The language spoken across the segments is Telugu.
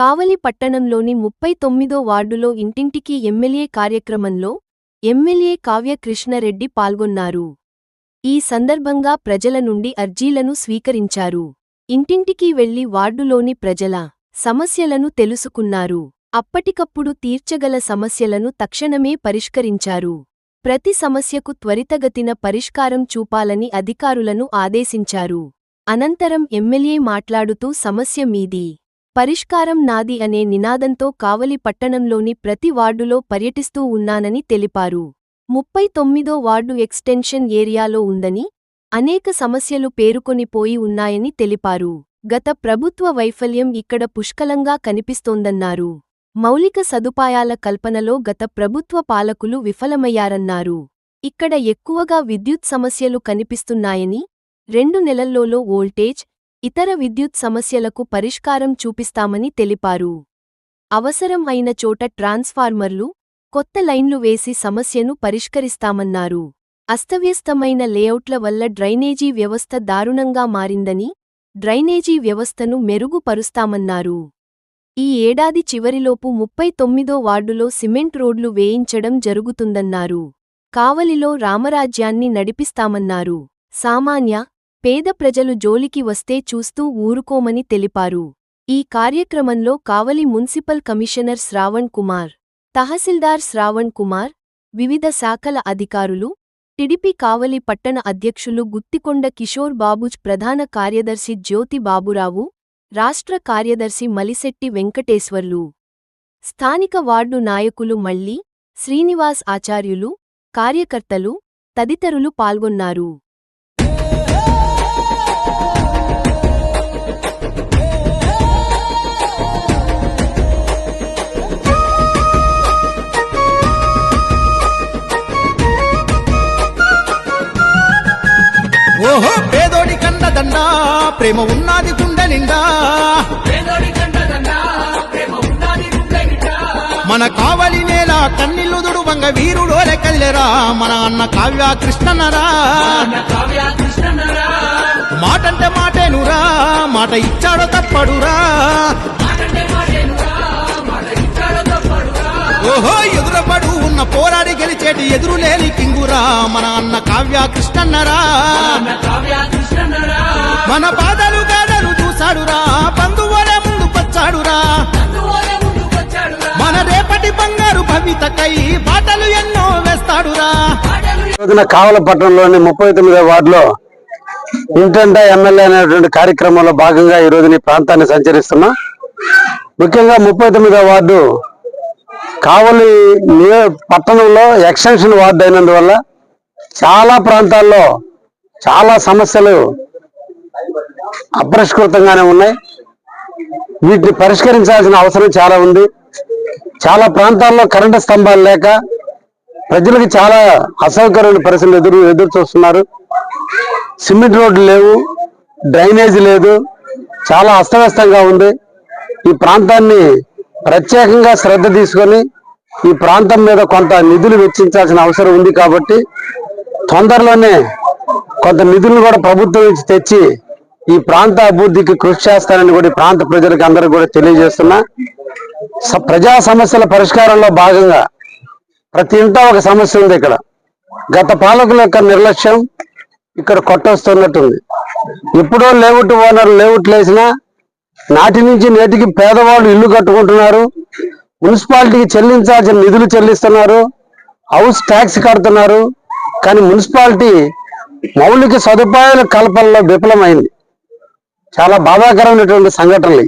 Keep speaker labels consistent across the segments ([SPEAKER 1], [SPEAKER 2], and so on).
[SPEAKER 1] కావలి పట్టణంలోని ముప్పై తొమ్మిదో వార్డులో ఇంటింటికి ఎమ్మెల్యే కార్యక్రమంలో ఎమ్మెల్యే కావ్య కృష్ణరెడ్డి పాల్గొన్నారు. ఈ సందర్భంగా ప్రజల నుండి అర్జీలను స్వీకరించారు. ఇంటింటికి వెళ్ళి వార్డులోని ప్రజల సమస్యలను తెలుసుకున్నారు. అప్పటికప్పుడు తీర్చగల సమస్యలను తక్షణమే పరిష్కరించారు. ప్రతి సమస్యకు త్వరితగతిన పరిష్కారం చూపాలని అధికారులను ఆదేశించారు. అనంతరం ఎమ్మెల్యే మాట్లాడుతూ సమస్య మీది పరిష్కారం నాది అనే నినాదంతో కావలి పట్టణంలోని ప్రతి వార్డులో పర్యటిస్తూ ఉన్నానని తెలిపారు. ముప్పై తొమ్మిదో వార్డు ఎక్స్టెన్షన్ ఏరియాలో ఉందని అనేక సమస్యలు పేరుకొనిపోయి ఉన్నాయని తెలిపారు. గత ప్రభుత్వ వైఫల్యం ఇక్కడ పుష్కలంగా కనిపిస్తోందన్నారు. మౌలిక సదుపాయాల కల్పనలో గత ప్రభుత్వ పాలకులు విఫలమయ్యారన్నారు. ఇక్కడ ఎక్కువగా విద్యుత్ సమస్యలు కనిపిస్తున్నాయని రెండు నెలల్లోలో వోల్టేజ్ ఇతర విద్యుత్ సమస్యలకు పరిష్కారం చూపిస్తామని తెలిపారు. అవసరం అయిన చోట ట్రాన్స్ఫార్మర్లు కొత్త లైన్లు వేసి సమస్యను పరిష్కరిస్తామన్నారు. అస్తవ్యస్తమైన లేఅవుట్ల వల్ల డ్రైనేజీ వ్యవస్థ దారుణంగా మారిందని డ్రైనేజీ వ్యవస్థను మెరుగుపరుస్తామన్నారు. ఈ ఏడాది చివరిలోపు ముప్పై తొమ్మిదో వార్డులో సిమెంట్ రోడ్లు వేయించడం జరుగుతుందన్నారు. కావలిలో రామరాజ్యాన్ని నడిపిస్తామన్నారు. సామాన్య పేద ప్రజలు జోలికి వస్తే చూస్తూ ఊరుకోమని తెలిపారు. ఈ కార్యక్రమంలో కావలి మున్సిపల్ కమిషనర్ శ్రావణ్ కుమార్ తహసీల్దార్ శ్రావణ్ కుమార్ వివిధ శాఖల అధికారులు టిడిపి కావలి పట్టణ అధ్యక్షులు గుత్తికొండ కిషోర్ బాబుజ్ ప్రధాన కార్యదర్శి జ్యోతి బాబురావు రాష్ట్ర కార్యదర్శి మలిశెట్టి వెంకటేశ్వర్లు స్థానిక వార్డు నాయకులు మళ్ళీ శ్రీనివాస్ ఆచార్యులు కార్యకర్తలు తదితరులు పాల్గొన్నారు.
[SPEAKER 2] ఓహో పేదోడి కండదండ ప్రేమ ఉన్నది గుండె నిండా. మన కావలి నేల కన్నీళ్ళు దుడువంగ వీరుడోలే కదిలేరా మన అన్న కావ్య కృష్ణన్నరా. మాటంటే మాటేనురా మాట ఇచ్చాడో తప్పడురా. ఓహో ఎదురపడు ఉన్న పోరాడి గెలిచేటి ఎదురులేని కింగురా మన అన్న కావ్య కృష్ణన్నరా. మన బాధలు గాదలు చూశాడురా బంధువులే ముందు వచ్చాడురా. మన రేపటి బంగారు భవితకై బాటలు ఎన్నో వేస్తాడురా.
[SPEAKER 3] రోజున కావలపట్నంలోని ముప్పై తొమ్మిదో వార్డులో ఇంటంటా ఎమ్మెల్యే అనేటువంటి కార్యక్రమంలో భాగంగా ఈ రోజు ఈ ప్రాంతాన్ని సంచరిస్తున్నా. ముఖ్యంగా ముప్పై తొమ్మిదో వార్డు కావలి పట్టణంలో ఎక్స్టెన్షన్ వార్డు అయినందువల్ల చాలా ప్రాంతాల్లో చాలా సమస్యలు అపరిష్కృతంగానే ఉన్నాయి. వీటిని పరిష్కరించాల్సిన అవసరం చాలా ఉంది. చాలా ప్రాంతాల్లో కరెంటు స్తంభాలు లేక ప్రజలకు చాలా అసౌకర్యమైన పరిస్థితులు ఎదురు ఎదురు చూస్తున్నారు. సిమెంట్ రోడ్లు లేవు డ్రైనేజ్ లేదు చాలా అస్తవ్యస్తంగా ఉంది. ఈ ప్రాంతాన్ని ప్రత్యేకంగా శ్రద్ధ తీసుకొని ఈ ప్రాంతం మీద కొంత నిధులు వెచ్చించాల్సిన అవసరం ఉంది కాబట్టి తొందరలోనే కొంత నిధులను కూడా ప్రభుత్వం నుంచి తెచ్చి ఈ ప్రాంత అభివృద్ధికి కృషి చేస్తానని కూడా ప్రాంత ప్రజలకు అందరికీ కూడా తెలియజేస్తున్నా. స- ప్రజా సమస్యల పరిష్కారంలో భాగంగా ప్రతి ఇంటా ఒక సమస్య ఉంది ఇక్కడ. గత పాలకుల యొక్క నిర్లక్ష్యం ఇక్కడ కొట్టొస్తున్నట్టుంది. ఎప్పుడో లేవుట్ ఓనర్ లేవుట్ లేసినా నాటి నుంచి నేటికి పేదవాళ్ళు ఇల్లు కట్టుకుంటున్నారు. మున్సిపాలిటీకి చెల్లించాల్సిన నిధులు చెల్లిస్తున్నారు. హౌస్ ట్యాక్స్ కడుతున్నారు. కానీ మున్సిపాలిటీ మౌలిక సదుపాయాల కల్పనలో విఫలమైంది. చాలా బాధాకరమైనటువంటి సంఘటనలు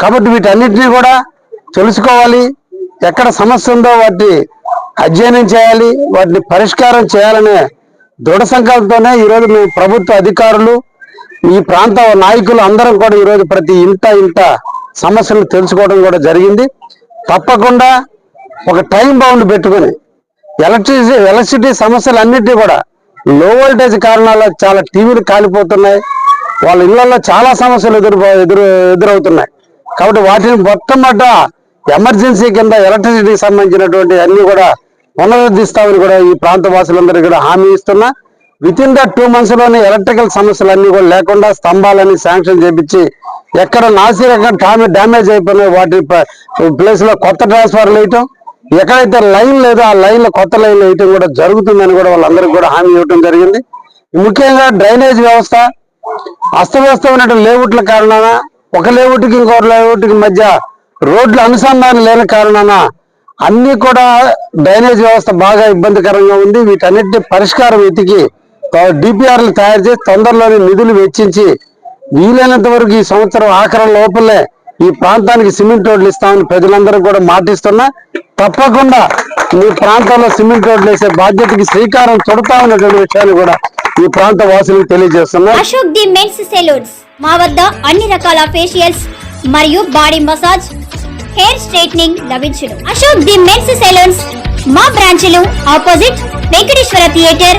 [SPEAKER 3] కాబట్టి వీటన్నిటినీ కూడా తెలుసుకోవాలి. ఎక్కడ సమస్య ఉందో వాటిని అధ్యయనం చేయాలి. వాటిని పరిష్కారం చేయాలనే దృఢ సంకల్పంతోనే ఈరోజు మేము ప్రభుత్వ అధికారులు ఈ ప్రాంత నాయకులు అందరం కూడా ఈరోజు ప్రతి ఇంట ఇంట సమస్యలు తెలుసుకోవడం కూడా జరిగింది. తప్పకుండా ఒక టైం బౌండ్ పెట్టుకుని ఎలక్ట్రిసిటీ ఎలక్ట్రిసిటీ సమస్యలు అన్నిటినీ కూడా లో వోల్టేజ్ కారణాల చాలా టీవీలు కాలిపోతున్నాయి. వాళ్ళ ఇళ్ళలో చాలా సమస్యలు ఎదురు ఎదురు ఎదురవుతున్నాయి. కాబట్టి వాటిని మొట్టమొదట ఎమర్జెన్సీ కింద ఎలక్ట్రిసిటీకి సంబంధించినటువంటి అన్ని కూడా పునరుద్ధిస్తామని కూడా ఈ ప్రాంత వాసులందరూ కూడా హామీ ఇస్తున్నా. విత్ ఇన్ ద టూ మంత్స్లోనే ఎలక్ట్రికల్ సమస్యలు అన్ని కూడా లేకుండా స్తంభాలన్నీ శాంక్షన్ చేపించి ఎక్కడ నాసిరకం డ్యామేజ్ అయిపోయినాయి. వాటి ప్లేస్లో కొత్త ట్రాన్స్ఫర్లు వేయటం ఎక్కడైతే లైన్ లేదో ఆ లైన్లో కొత్త లైన్ వేయటం కూడా జరుగుతుందని కూడా వాళ్ళందరికీ కూడా హామీ ఇవ్వటం జరిగింది. ముఖ్యంగా డ్రైనేజ్ వ్యవస్థ అస్తవ్యస్తమైనటువంటి లేఅవుట్ల కారణాన ఒక లేఅవుట్కి ఇంకో లేఅవుట్కి మధ్య రోడ్ల అనుసంధానం లేని కారణాన అన్ని కూడా డ్రైనేజ్ వ్యవస్థ బాగా ఇబ్బందికరంగా ఉంది. వీటన్నిటిని పరిష్కారం వెతికి డిపిఆర్లు తయారు చేసి తొందరలోనే నిధులు వెచ్చించి వీలైనంత వరకు ఈ సంవత్సరం ఆఖరం లోపలే ఈ ప్రాంతానికి సిమెంట్ రోడ్లు ఇస్తామని ప్రజలందరూ కూడా మాటిస్తున్నా తప్పకుండా మీ ప్రాంతంలో సిమెంట్ రోడ్లు వేసే బాధ్యతకి శ్రీకారం చుడతా ఉన్నటువంటి విషయాన్ని కూడా ఈ ప్రాంత వాసులకు తెలియజేస్తున్నా.
[SPEAKER 4] Ashok the men's salons. మా వద్ద అన్ని రకాల ఫేషియల్స్ మరియు బాడీ మసాజ్ హెయిర్ స్ట్రైట్నింగ్ లభించును. Ashok the men's salons. మా బ్రాంచ్లు opposite Venkateswara theatre